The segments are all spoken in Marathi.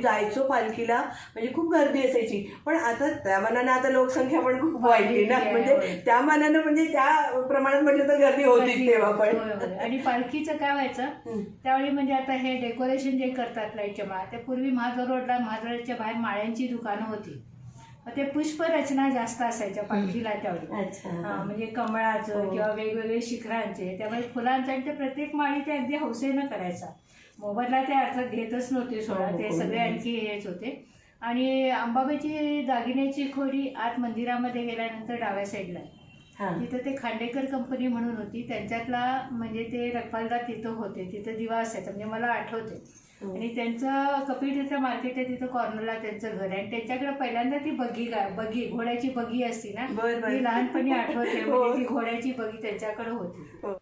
जायचो पालखीला म्हणजे खूप गर्दी असायची पण आता त्या मानानं आता लोकसंख्या पण खूप वाढली ना म्हणजे. त्या मानानं म्हणजे त्या प्रमाणात म्हटलं तर गर्दी होतीच तेव्हा पण. आणि पालखीचं काय व्हायचं. त्यावेळी म्हणजे आता हे डेकोरेशन जे करतात लाईटच्या माळा ते पूर्वी महाजर रोडला महाजरच्या बाहेर माळ्यांची दुकानं होती ते पुष्परचना जास्त असायच्या पालखीला त्यावेळी म्हणजे कमळाचं हो. किंवा वेगवेगळे शिखरांचे त्यामुळे फुलांचं आणि ते प्रत्येक माळी ते अगदी हौसेनं करायचा मोबदला ते अर्थात घेतच नव्हते सोडा हो, ते हो. सगळे आणखी हेच होते आणि अंबाबाईची दागिन्याची खोली आत मंदिरामध्ये गेल्यानंतर डाव्या साईडला आहे. तिथं ते खांडेकर कंपनी म्हणून होती. त्यांच्यातला म्हणजे ते रखवालदार तिथं होते. तिथं दिवा असायचा म्हणजे मला आठवते. हो. आणि त्यांचं कपिल तिथं मार्केट आहे. तिथं कॉर्नरला त्यांचं घर आहे. आणि त्यांच्याकडे पहिल्यांदा ती बगी बगी घोड्याची बगी असती ना? ती लहानपणी आठवते. हो. म्हणजे ती घोड्याची बगी त्यांच्याकडे होती.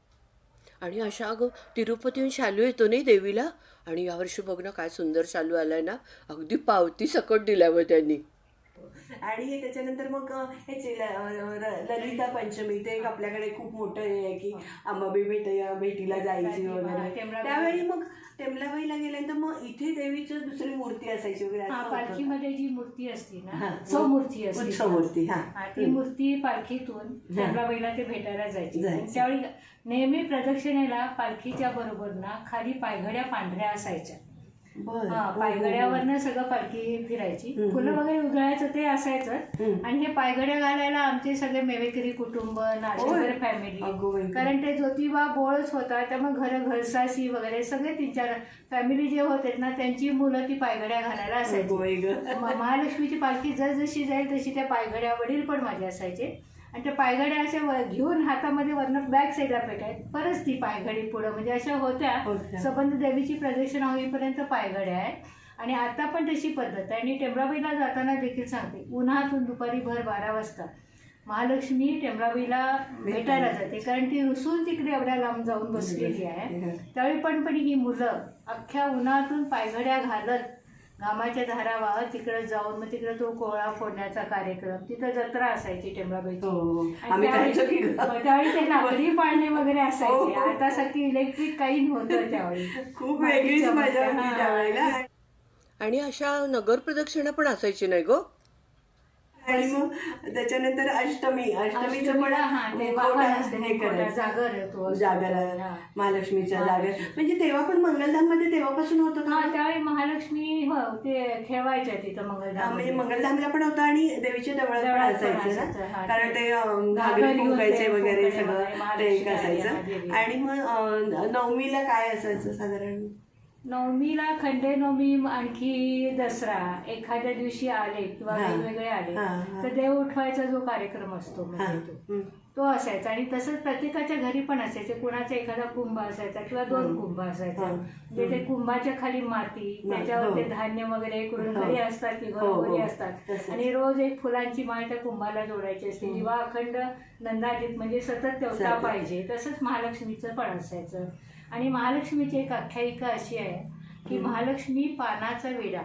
आणि अशा अगं तिरुपतीहून शालू येतो नाही देवीला? आणि यावर्षी बघ ना काय सुंदर शालू आलाय ना. अगदी पावती सकट दिल्यावर त्यांनी. आणि हे त्याच्यानंतर मग ह्याचे ललिता पंचमी ते एक आपल्याकडे खूप मोठं हे आहे की अंबाबाई भेट भेटीला जायची वगैरे. त्यावेळी मग टेमलाबाईला गेल्यानंतर मग इथे देवीची दुसरी मूर्ती असायची वगैरे? पालखीमध्ये जी मूर्ती असती. ना सौमूर्ती असते. उत्सव मूर्ती हा. हा, ती मूर्ती पालखीतून चंद्राबाईला ते भेटायला जायची. त्यावेळी नेहमी प्रदक्षिणेला पालखीच्या बरोबर ना खाली पायघड्या पांढऱ्या असायच्या. हा पायघड्यावरनं सगळं पालखी फिरायची. फुलं वगैरे उधळायचं ते असायचं. आणि हे पायघड्या घालायला आमचे सगळे मेवेकरी कुटुंब नाचकर होय. फॅमिली. कारण ते ज्योतिबा बोळच होता त्यामुळे घर घरसासी वगैरे सगळे तीन चार फॅमिली जे होते ना त्यांची मुलं ती पायघड्या घालायला असायची महालक्ष्मीची पालखी जसजशी जाईल तशी त्या पायघड्या वडील पण माझे असायचे आणि त्या पायघड्या अशा व- घेऊन हातामध्ये वरनं बॅक साईडला पेटायत. परत ती पायघडी पुढं. म्हणजे अशा होत्या. होत्या. सबंध देवीची प्रदक्षिणा होईपर्यंत पायघड्या आहेत. आणि आता पण तशी पद्धत आहे. आणि टेंबराबाईला जाताना देखील सांगते. उन्हातून दुपारी भर बारा वाजता महालक्ष्मी टेंबराबाईला भेटायला जाते. कारण ती रुसून तिकडे एवढ्या लांब जाऊन बसलेली आहे. त्यावेळी पण पण ही मुलं अख्ख्या उन्हातून पायघड्या घालत घामाच्या धारा वाहत तिकडे जाऊन मग तिकडे तो कोळा फोडण्याचा कार्यक्रम तिथं जत्रा असायची हो आम्ही त्यावेळी. त्यावेळी ते लाकडी पाळणे वगैरे असायचे हो. आता सारखी इलेक्ट्रिक काही नव्हतं त्यावेळी खूप वेगळीच मजा हा. आणि अशा नगर प्रदक्षिणा पण असायची नाही गो आणि मग त्याच्यानंतर अष्टमी अष्टमीचं पण हा करायचं. जागर असतो. जागर. महालक्ष्मीच्या जागर महालक्ष्मी. म्हणजे तेव्हा पण मंगलधाममध्ये तेव्हापासून होतं हा त्यावेळी महालक्ष्मी हो ते खेळवायच्या तिथं मंगलधाम म्हणजे मंगलधामला पण होतं आणि देवीच्या देवळात पण असायचं ना. कारण ते घागरी फुंकायचे वगैरे सगळं ते एक असायचं. आणि मग नवमीला काय असायचं साधारण नवमीला खंडे नवमी आणखी दसरा एखाद्या दिवशी आले किंवा. वेगवेगळे आले. तर देव उठवायचा जो कार्यक्रम असतो म्हणजे तो. तो असायचा आणि तसंच प्रत्येकाच्या घरी पण असायचे कुणाचा एखादा कुंभ असायचा किंवा दोन. कुंभ असायचा. म्हणजे ते कुंभाच्या खाली माती त्याच्यावर ते हो. धान्य वगैरे करून. घरी असतात की हो, हो. घरोघरी असतात. आणि रोज एक फुलांची माळ त्या कुंभाला जोडायची असते. दिवा अखंड नंदादीप म्हणजे सतत सतत. पाहिजे तसंच महालक्ष्मीचं पण असायचं आणि महालक्ष्मीची एक आख्यायिका अशी आहे की. महालक्ष्मी पानाचा विडा.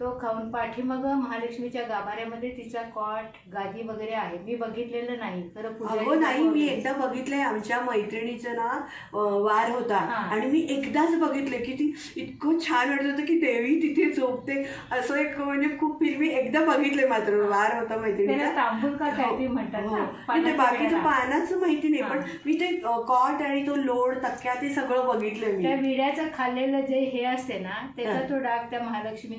तो खाऊन पाठीमाग महालक्ष्मीच्या गाभाऱ्यामध्ये तिचा कॉट गादी वगैरे आहे मी बघितलेलं नाही खरं पुजारी अगो नाही मी. एकदा बघितलंय आमच्या मैत्रिणीचं ना वार होता हा. आणि मी एकदाच बघितले की ती इतकं छान वाटत होतं की देवी तिथे झोपते असं एक म्हणजे खूप फिल्म मी एकदा बघितले मात्र वार होता त्याला मैत्रिणीचा तांबूल का काय ते म्हणतात हो. बाकीचं. पानाचं माहिती नाही हा. पण मी ते कॉट आणि तो लोड तक्क्या ते सगळं बघितलंय मी त्या विड्याचं खाल्लेलं जे हे असते ना त्याचा हा. तो डाग त्या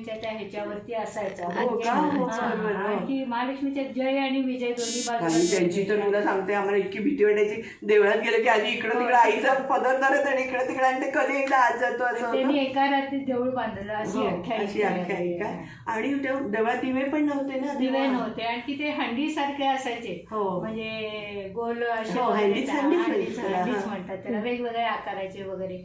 महालक्ष्मीच्या त्या ह्याच्यावरती असायचा हो का? हो, हा, बरोबर, हो. महालक्ष्मीच्या जय आणि विजय दोन्ही आणि त्यांची तर तुला सांगते आम्हाला इतकी भीती वाटायची देवळात गेलं की आधी इकडं तिकडं आईचा पदर धरत आणि इकडं तिकडं आणि ते कधी एकदा आज जातो असं होतं. त्यांनी एका रात्रीत देऊळ बांधलं अशी हो, आख्यायिका अशी आहे. आख्यायिका आणि त्या देवळात दिवे पण नव्हते ना दिवे. नव्हते आणखी ते हंडी सारखे असायचे हो. म्हणजे गोल असे हो, हंडीच- म्हणतात. हंडीच हा. म्हणतात त्याला वेगवेगळ्या आकाराचे वगैरे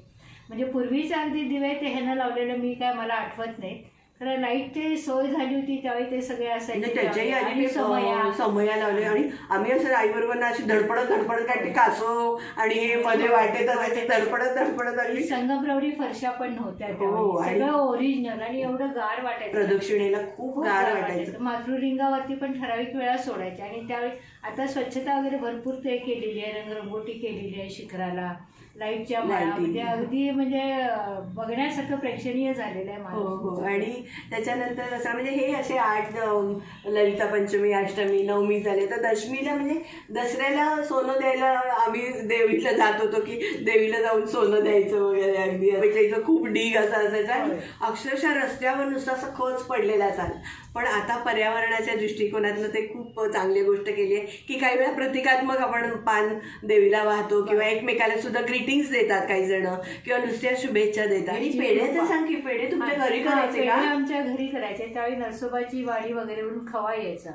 म्हणजे पूर्वीचे अगदी दिवे ते ह्यानं लावलेलं मी काय मला आठवत नाही खरं लाईटची सोय झाली होती त्यावेळी ते सगळे असायचे. त्याच्याही. आधी आणि ते समया अं, समया लावले आणि आम्ही असं आई बरोबर अशी धडपडत धडपडत काय ते कासव आणि हे मध्ये वाटेत असायचे धडपडत धडपडत आली संगमरवरी फरशा पण नव्हत्या हो, त्यावेळी. आणि- सगळं ओरिजिनल आणि एवढं गार वाटायचं. प्रदक्षिणेला खूप खूप गार गार वाटायचं. मातृलिंगावरती पण ठराविक वेळा सोडायचे. आणि त्यावेळी आता स्वच्छता वगैरे भरपूर ते केलेली आहे. रंगरंगोटी केलेली आहे शिखराला. लाईटच्या. म्हणजे अगदी म्हणजे बघण्यासारखं प्रेक्षणीय झालेलं आहे हो हो. आणि त्याच्यानंतर असं म्हणजे हे असे आठ ललिता पंचमी अष्टमी नवमी झाले तर दशमीला म्हणजे दसऱ्याला सोनं द्यायला आम्ही देवीला जात होतो की देवीला जाऊन सोनं द्यायचं वगैरे अगदी म्हणजे इथं खूप ढीग असा असायचा आणि. अक्षरशः रस्त्यावर नुसतं असं खच पडलेला असाल पण आता पर्यावरणाच्या दृष्टिकोनातनं ते खूप चांगली गोष्ट केली आहे की काही वेळा प्रतिकात्मक आपण पान देवीला वाहतो किंवा एकमेकाला सुद्धा ग्रीटिंग्स देतात काही जण किंवा नुसत्या शुभेच्छा देतात. आणि पेढ्याचं. सांग की पेढे तुमच्या घरी करायचे का? आमच्या घरी करायचे. त्यावेळी नरसोबाची वाडी वगैरेवरून खवा यायचा.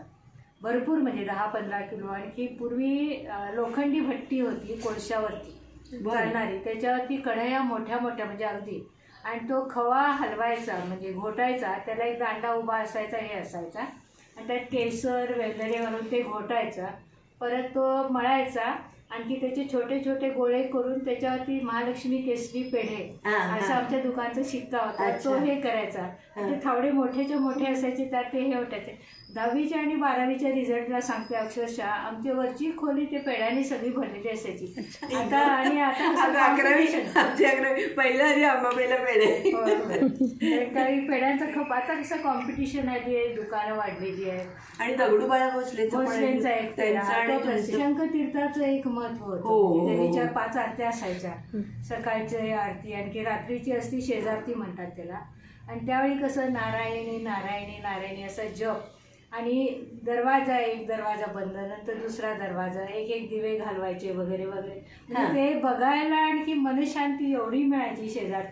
भरपूर म्हणजे दहा पंधरा किलो. आणखी पूर्वी लोखंडी भट्टी होती कोळशावरती बरं. चालणारी. त्याच्यावरती कढया मोठ्या मोठ्या म्हणजे अगदी. आणि तो खवा हलवायचा म्हणजे घोटायचा. त्याला एक दांडा उभा असायचा हे असायचा. आणि त्यात केसर वेलदरे घालून ते घोटायचा. परत तो मळायचा. आणखी त्याचे छोटे छोटे गोळे करून त्याच्यावरती महालक्ष्मी केसरी पेढे. असं आमच्या दुकानचा शिक्का होता. तो हे करायचा ते थावडे मोठेचे मोठे असायचे त्यात ते हे होटायचे दहावीच्या आणि बारावीच्या रिझल्टला सांगते अक्षरशः आमची वरची खोली ते पेढ्याने सगळी भरलेली असायची. आता आणि आता अकरावी अकरावी पहिल्या आधी आंबाबाईला पेढे. काही पेढ्यांचा खप आता कसं कॉम्पिटिशन आहे ते दुकानं वाढलेली आहेत. आणि दगडूबाळा भोसलेचं पण भोसलेंचा एक पेढा. त्यांचं आणि तो तुमचं. शंखतीर्थाचं एक महत्त्व हो, हो, म्हणजे देवीच्या हो. पाच आरत्या असायच्या. सकाळची आरती आणखी रात्रीची असती शेजारती म्हणतात त्याला. आणि त्यावेळी कसं नारायणी नारायणी नारायणी असा जप आणि दरवाजा एक दरवाजा बंद नंतर दुसरा दरवाजा एक एक दिवे घालवायचे वगैरे वगैरे म्हणजे. ते बघायला आणखी मनशांती एवढी मिळायची शेजारती